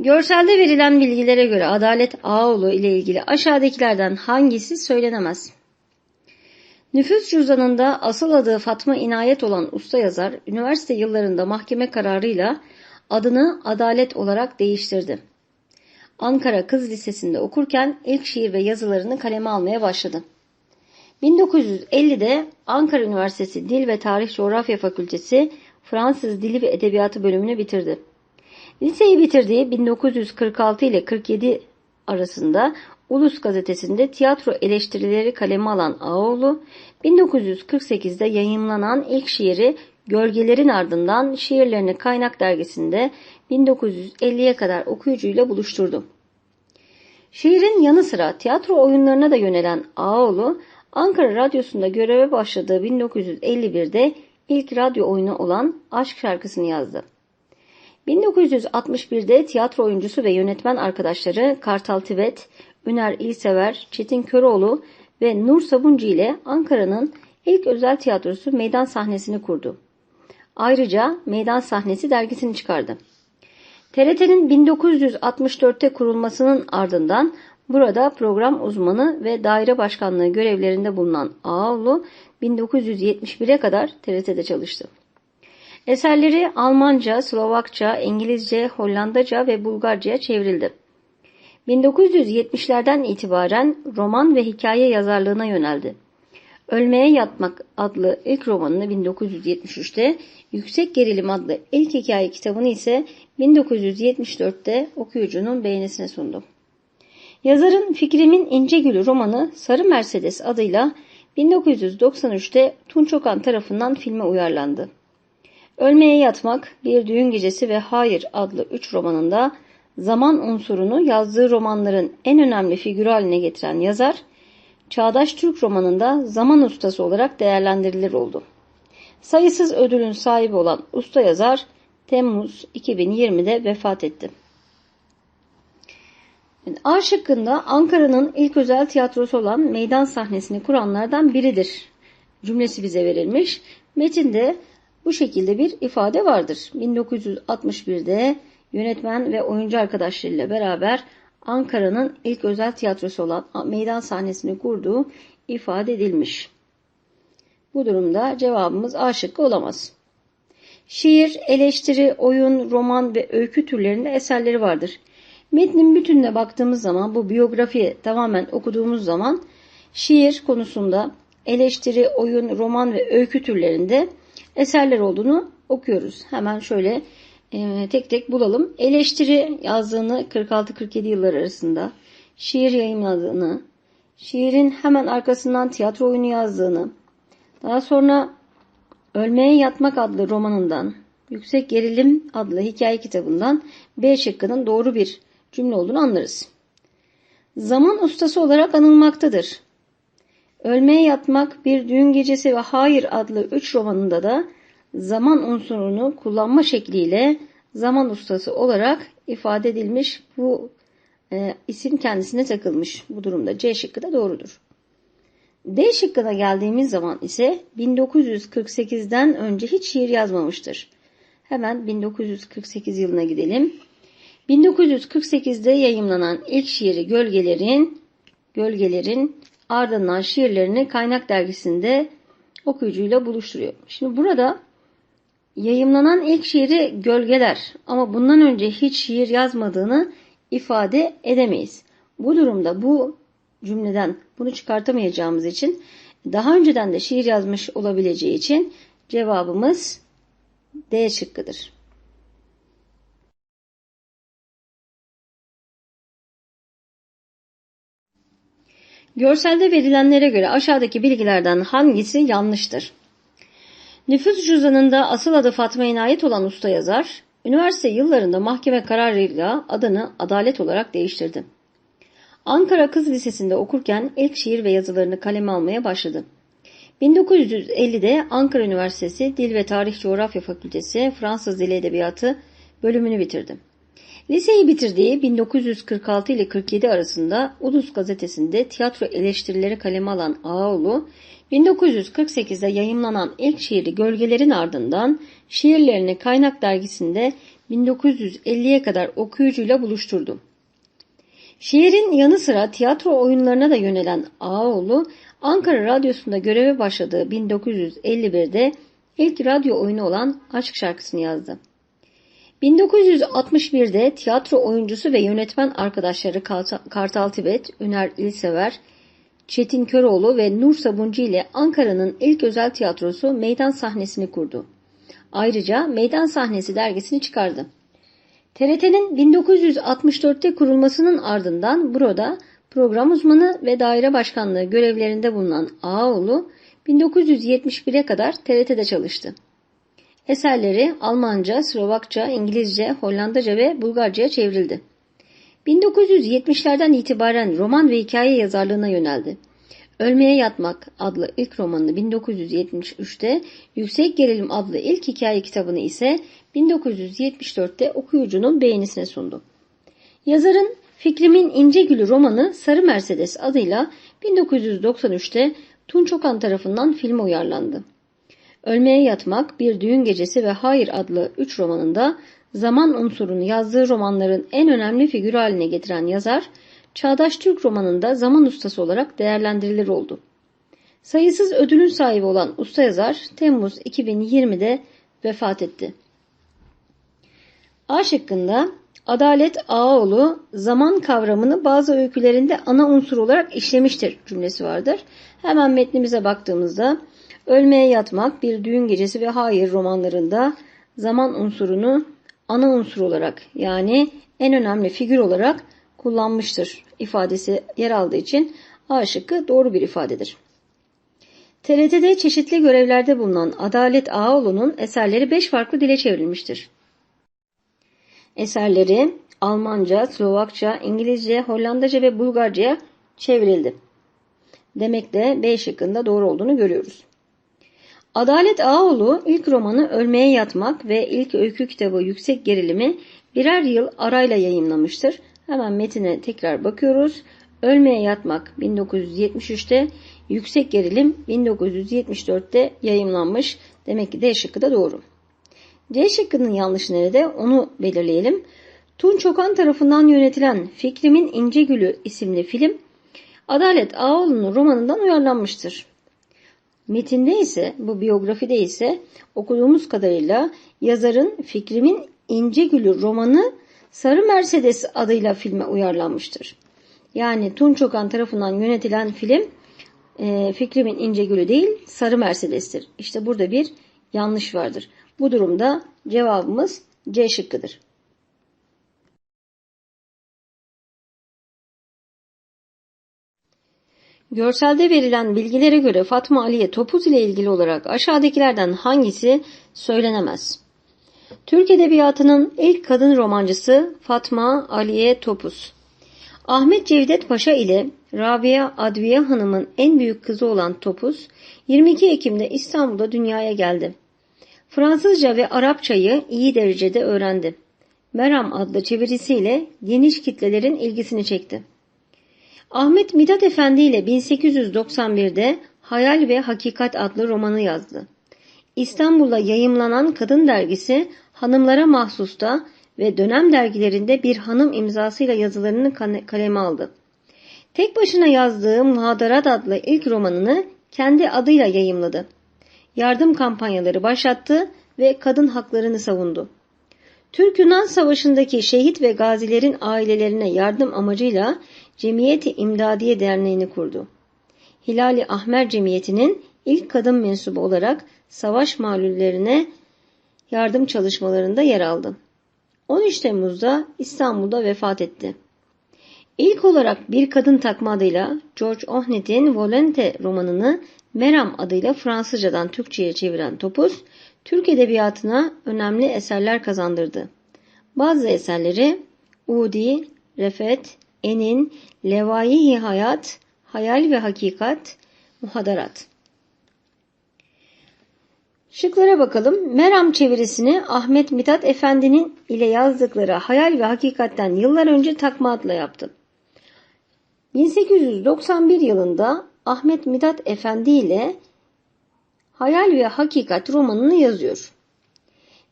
Görselde verilen bilgilere göre Adalet Ağoğlu ile ilgili aşağıdakilerden hangisi söylenemez? Nüfus cüzdanında asıl adı Fatma İnayet olan usta yazar, üniversite yıllarında mahkeme kararıyla adını Adalet olarak değiştirdi. Ankara Kız Lisesi'nde okurken ilk şiir ve yazılarını kaleme almaya başladı. 1950'de Ankara Üniversitesi Dil ve Tarih Coğrafya Fakültesi Fransız Dili ve Edebiyatı bölümünü bitirdi. Liseyi bitirdiği 1946 ile 47 arasında Ulus gazetesinde tiyatro eleştirileri kaleme alan Ağoğlu, 1948'de yayımlanan ilk şiiri Gölgelerin ardından şiirlerini Kaynak dergisinde 1950'ye kadar okuyucuyla buluşturdu. Şiirin yanı sıra tiyatro oyunlarına da yönelen Ağoğlu, Ankara Radyosu'nda göreve başladığı 1951'de ilk radyo oyunu olan Aşk şarkısını yazdı. 1961'de tiyatro oyuncusu ve yönetmen arkadaşları Kartal Tibet, Üner İlsever, Çetin Köroğlu ve Nur Sabuncu ile Ankara'nın ilk özel tiyatrosu meydan sahnesini kurdu. Ayrıca Meydan Sahnesi dergisini çıkardı. TRT'nin 1964'te kurulmasının ardından burada program uzmanı ve daire başkanlığı görevlerinde bulunan Ağoğlu 1971'e kadar TRT'de çalıştı. Eserleri Almanca, Slovakça, İngilizce, Hollandaca ve Bulgarca'ya çevrildi. 1970'lerden itibaren roman ve hikaye yazarlığına yöneldi. Ölmeye Yatmak adlı ilk romanını 1973'te, Yüksek Gerilim adlı ilk hikaye kitabını ise 1974'te okuyucunun beğenisine sundu. Yazarın Fikrimin İnce Gülü romanı Sarı Mercedes adıyla 1993'te Tunç Okan tarafından filme uyarlandı. Ölmeye Yatmak, Bir Düğün Gecesi ve Hayır adlı üç romanında zaman unsurunu yazdığı romanların en önemli figürü haline getiren yazar, Çağdaş Türk romanında zaman ustası olarak değerlendirilir oldu. Sayısız ödülün sahibi olan usta yazar Temmuz 2020'de vefat etti. A şıkkında Ankara'nın ilk özel tiyatrosu olan meydan sahnesini kuranlardan biridir. Cümlesi bize verilmiş. Metinde bu şekilde bir ifade vardır. 1961'de yönetmen ve oyuncu arkadaşlarıyla beraber Ankara'nın ilk özel tiyatrosu olan meydan sahnesini kurduğu ifade edilmiş. Bu durumda cevabımız A şıkkı olamaz. Şiir, eleştiri, oyun, roman ve öykü türlerinde eserleri vardır. Metnin bütününe baktığımız zaman bu biyografiyi tamamen okuduğumuz zaman şiir konusunda eleştiri, oyun, roman ve öykü türlerinde eserler olduğunu okuyoruz. Hemen şöyle e, tek tek bulalım. Eleştiri yazdığını 46-47 yıllar arasında, şiir yayınladığını, şiirin hemen arkasından tiyatro oyunu yazdığını, daha sonra Ölmeye Yatmak adlı romanından, Yüksek Gerilim adlı hikaye kitabından B şıkkının doğru bir cümle olduğunu anlarız. Zaman ustası olarak anılmaktadır. Ölmeye Yatmak, Bir Düğün Gecesi ve Hayır adlı üç romanında da zaman unsurunu kullanma şekliyle zaman ustası olarak ifade edilmiş. Bu e, isim kendisine takılmış. Bu durumda C şıkkı da doğrudur. D şıkkına geldiğimiz zaman ise 1948'den önce hiç şiir yazmamıştır. Hemen 1948 yılına gidelim. 1948'de yayımlanan ilk şiiri Gölgelerin, Gölgelerin ardından şiirlerini Kaynak dergisinde okuyucuyla buluşturuyor. Şimdi burada yayımlanan ilk şiiri Gölgeler ama bundan önce hiç şiir yazmadığını ifade edemeyiz. Bu durumda bu cümleden bunu çıkartamayacağımız için daha önceden de şiir yazmış olabileceği için cevabımız D şıkkıdır. Görselde verilenlere göre aşağıdaki bilgilerden hangisi yanlıştır? Nüfus cüzdanında asıl adı Fatma İnayet olan usta yazar, üniversite yıllarında mahkeme kararıyla adını Adalet olarak değiştirdi. Ankara Kız Lisesi'nde okurken ilk şiir ve yazılarını kaleme almaya başladı. 1950'de Ankara Üniversitesi Dil ve Tarih Coğrafya Fakültesi Fransız Dili Edebiyatı bölümünü bitirdi. Liseyi bitirdiği 1946 ile 47 arasında Ulus gazetesinde tiyatro eleştirileri kaleme alan Ağoğlu, 1948'de yayımlanan ilk şiiri Gölgelerin ardından şiirlerini Kaynak dergisinde 1950'ye kadar okuyucuyla buluşturdu. Şiirin yanı sıra tiyatro oyunlarına da yönelen Ağaoğlu, Ankara Radyosu'nda göreve başladığı 1951'de ilk radyo oyunu olan Aşk şarkısını yazdı. 1961'de tiyatro oyuncusu ve yönetmen arkadaşları Kartal Tibet, Üner İlsever, Çetin Köroğlu ve Nur Sabuncu ile Ankara'nın ilk özel tiyatrosu meydan sahnesini kurdu. Ayrıca Meydan Sahnesi dergisini çıkardı. TRT'nin 1964'te kurulmasının ardından burada program uzmanı ve daire başkanlığı görevlerinde bulunan Ağaoğlu 1971'e kadar TRT'de çalıştı. Eserleri Almanca, Slovakça, İngilizce, Hollandaca ve Bulgarca'ya çevrildi. 1970'lerden itibaren roman ve hikaye yazarlığına yöneldi. Ölmeye Yatmak adlı ilk romanını 1973'te, Yüksek Gerilim adlı ilk hikaye kitabını ise 1974'te okuyucunun beğenisine sundu. Yazarın Fikrimin İnce Gülü romanı Sarı Mercedes adıyla 1993'te Tunç Okan tarafından filme uyarlandı. Ölmeye Yatmak, Bir Düğün Gecesi ve Hayır adlı üç romanında zaman unsurunu yazdığı romanların en önemli figürü haline getiren yazar, Çağdaş Türk romanında zaman ustası olarak değerlendirilir oldu. Sayısız ödülün sahibi olan usta yazar Temmuz 2020'de vefat etti. A şıkkında Adalet Ağaoğlu zaman kavramını bazı öykülerinde ana unsur olarak işlemiştir cümlesi vardır. Hemen metnimize baktığımızda Ölmeye Yatmak, Bir Düğün Gecesi ve Hayır romanlarında zaman unsurunu ana unsur olarak yani en önemli figür olarak kullanmıştır ifadesi yer aldığı için A şıkkı doğru bir ifadedir. TRT'de çeşitli görevlerde bulunan Adalet Ağaoğlu'nun eserleri 5 farklı dile çevrilmiştir. Eserleri Almanca, Slovakça, İngilizce, Hollandaca ve Bulgarca'ya çevrildi. Demek de B şıkkında doğru olduğunu görüyoruz. Adalet Ağoğlu ilk romanı Ölmeye Yatmak ve ilk öykü kitabı Yüksek Gerilimi birer yıl arayla yayınlamıştır. Hemen metine tekrar bakıyoruz. Ölmeye Yatmak 1973'te, Yüksek Gerilim 1974'te yayınlanmış. Demek ki D şıkkı da doğru. C şıkkının yanlış nerede onu belirleyelim. Tunç Okan tarafından yönetilen Fikrimin İnce Gülü isimli film Adalet Ağoğlu'nun romanından uyarlanmıştır. Metinde ise bu biyografide ise okuduğumuz kadarıyla yazarın Fikrimin İnce Gülü romanı Sarı Mercedes adıyla filme uyarlanmıştır. Yani Tunç Okan tarafından yönetilen film e, Fikrimin İnce Gülü değil Sarı Mercedes'tir. İşte burada bir yanlış vardır. Bu durumda cevabımız C şıkkıdır. Görselde verilen bilgilere göre Fatma Aliye Topuz ile ilgili olarak aşağıdakilerden hangisi söylenemez? Türk Edebiyatı'nın ilk kadın romancısı Fatma Aliye Topuz. Ahmet Cevdet Paşa ile Rabia Adviye Hanım'ın en büyük kızı olan Topuz, 22 Ekim'de İstanbul'da dünyaya geldi. Fransızca ve Arapçayı iyi derecede öğrendi. Meram adlı çevirisiyle geniş kitlelerin ilgisini çekti. Ahmet Midat Efendi ile 1891'de Hayal ve Hakikat adlı romanı yazdı. İstanbul'da yayımlanan Kadın Dergisi hanımlara mahsusta ve dönem dergilerinde bir hanım imzasıyla yazılarını kaleme aldı. Tek başına yazdığı Muhadarat adlı ilk romanını kendi adıyla yayımladı. Yardım kampanyaları başlattı ve kadın haklarını savundu. Türk-Yunan Savaşı'ndaki şehit ve gazilerin ailelerine yardım amacıyla Cemiyeti İmdadiye Derneği'ni kurdu. Hilali Ahmer Cemiyeti'nin ilk kadın mensubu olarak savaş malullerine yardım çalışmalarında yer aldı. 13 Temmuz'da İstanbul'da vefat etti. İlk olarak bir kadın takma adıyla George Ohnet'in Volante romanını Meram adıyla Fransızcadan Türkçe'ye çeviren Topuz, Türk edebiyatına önemli eserler kazandırdı. Bazı eserleri Udi, Refet, Enin, Levai Hayat, Hayal ve Hakikat, Muhadarat. Şıklara bakalım. Meram çevirisini Ahmet Mithat Efendi'nin ile yazdıkları Hayal ve Hakikat'ten yıllar önce takma adla yaptı. 1891 yılında Ahmet Mithat Efendi ile Hayal ve Hakikat romanını yazıyor.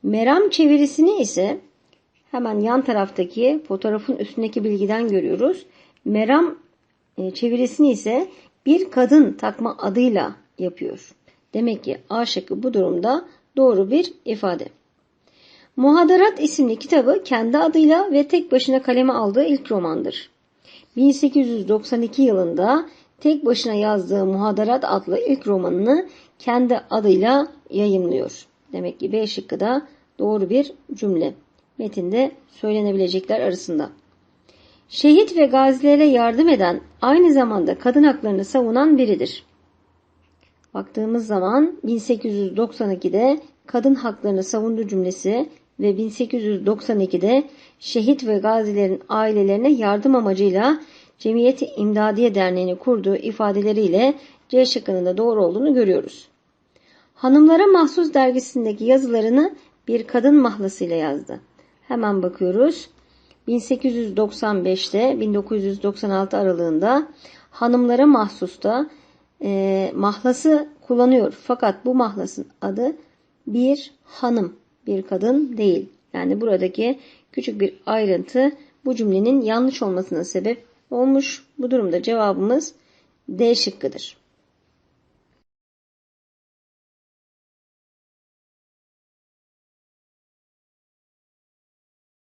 Meram çevirisini ise Hemen yan taraftaki fotoğrafın üstündeki bilgiden görüyoruz. Meram e, çevirisini ise bir kadın takma adıyla yapıyor. Demek ki A şıkkı bu durumda doğru bir ifade. Muhadarat isimli kitabı kendi adıyla ve tek başına kaleme aldığı ilk romandır. 1892 yılında tek başına yazdığı Muhadarat adlı ilk romanını kendi adıyla yayımlıyor. Demek ki B şıkkı da doğru bir cümle. Metinde söylenebilecekler arasında. Şehit ve gazilere yardım eden, aynı zamanda kadın haklarını savunan biridir. Baktığımız zaman 1892'de kadın haklarını savundu cümlesi ve 1892'de şehit ve gazilerin ailelerine yardım amacıyla Cemiyeti İmdadiye Derneği'ni kurduğu ifadeleriyle C şıkkının da doğru olduğunu görüyoruz. Hanımlara Mahsus dergisindeki yazılarını bir kadın mahlasıyla yazdı. Hemen bakıyoruz. 1895'te 1996 aralığında hanımlara mahsusta e, mahlası kullanıyor. Fakat bu mahlasın adı bir hanım, bir kadın değil. Yani buradaki küçük bir ayrıntı bu cümlenin yanlış olmasına sebep olmuş. Bu durumda cevabımız D şıkkıdır.